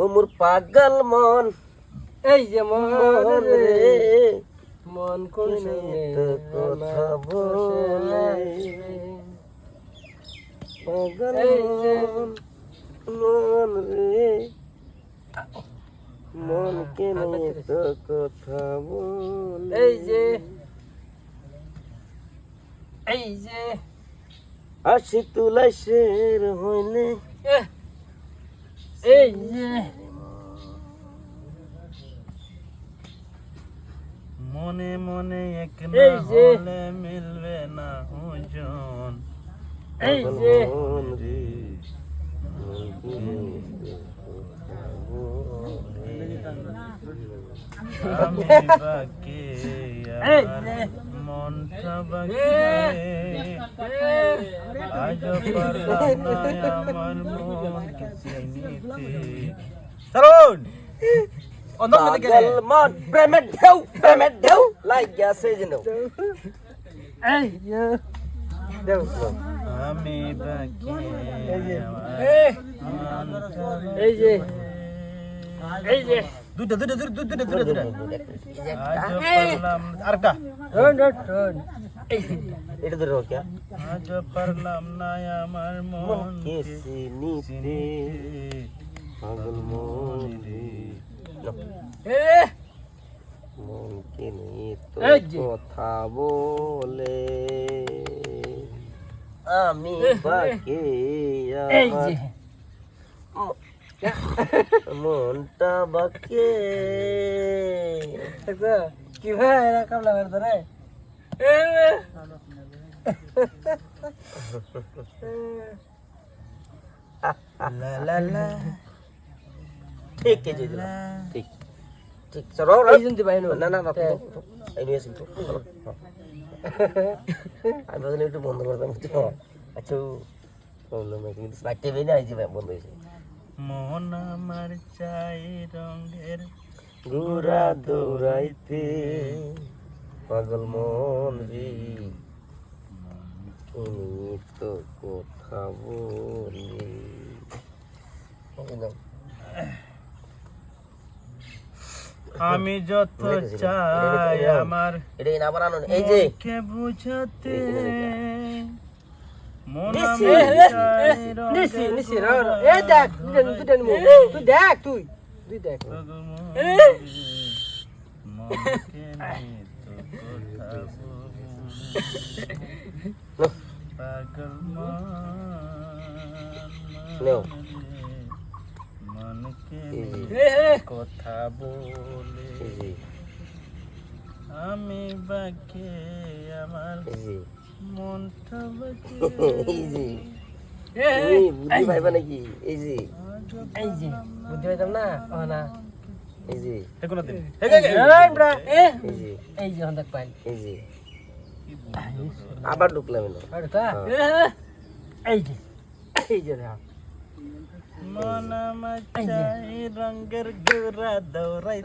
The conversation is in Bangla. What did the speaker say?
ও মোর পাগল মন। এই যে মন মন রে মন কোন কথা বলে? পাগল মন মন রে। মন কেনে তো কথা বলে? এই যে এই যে। আসি তুলাই শের হইলে এই মনে মনে এক যে। হলে মিলবে না হুজন এই যে আমি বাকে। মনটা বাকে আজ আমার মনকে চিনিতে তরুণ অন্ধন মধ্যে গেলে। মন প্রেমের ঢেউ প্রেমের ঢেউ লাইক গেছে যেন। এই যে আমি বাকে আমার এই যে। এই যে। দুইটা দুইটা দুইটা দুইটা দুইটা দুইটা। আজ এই। পারলাম আরেকটা। এটা ধরে আজ পারলাম না আমার মন কেসে নিতে পাগল মন রে এ! মন কে নিয়ে তো কথা বলে? আমি বাকে আমার মনটা বাকে। দেখো কীভাবে এরকম লাগে ধরে ঠিক আছে দিলাম ঠিক ঠিক চলো জন্য ভাই না না না এই নিয়ে আসুন তো। আমি ভাবছিলাম একটু বন্ধ করতাম তো আচ্ছা প্রবলেম নেই কিন্তু বাইকটা বেরিয়ে আইছি বন্ধ হয়েছে মন আমার চাই রঙের ঘোরা দৌড়াইতে পাগল মন রে। তুমি তো কথা বলি। আমি যত। চাই। আমার এটা না বানানো এই যে। মনকে বুঝাতে দেখ তুই দেখ তুই। দেখ। কথা বলি। আমি বাকে আমার মনটা বাকে বুদ্ধি পাইবা নাকি? এই যে। এই যে। বুদ্ধি পাইতাম না? ও না এই যে। এগুলো দিন। এই যে হন্দাক পাই এই যে। আবার ঢুকলাম এলো। আর কা এই যে। এই যে দেখ। মন আমার রঙের গোরা দৌড়াই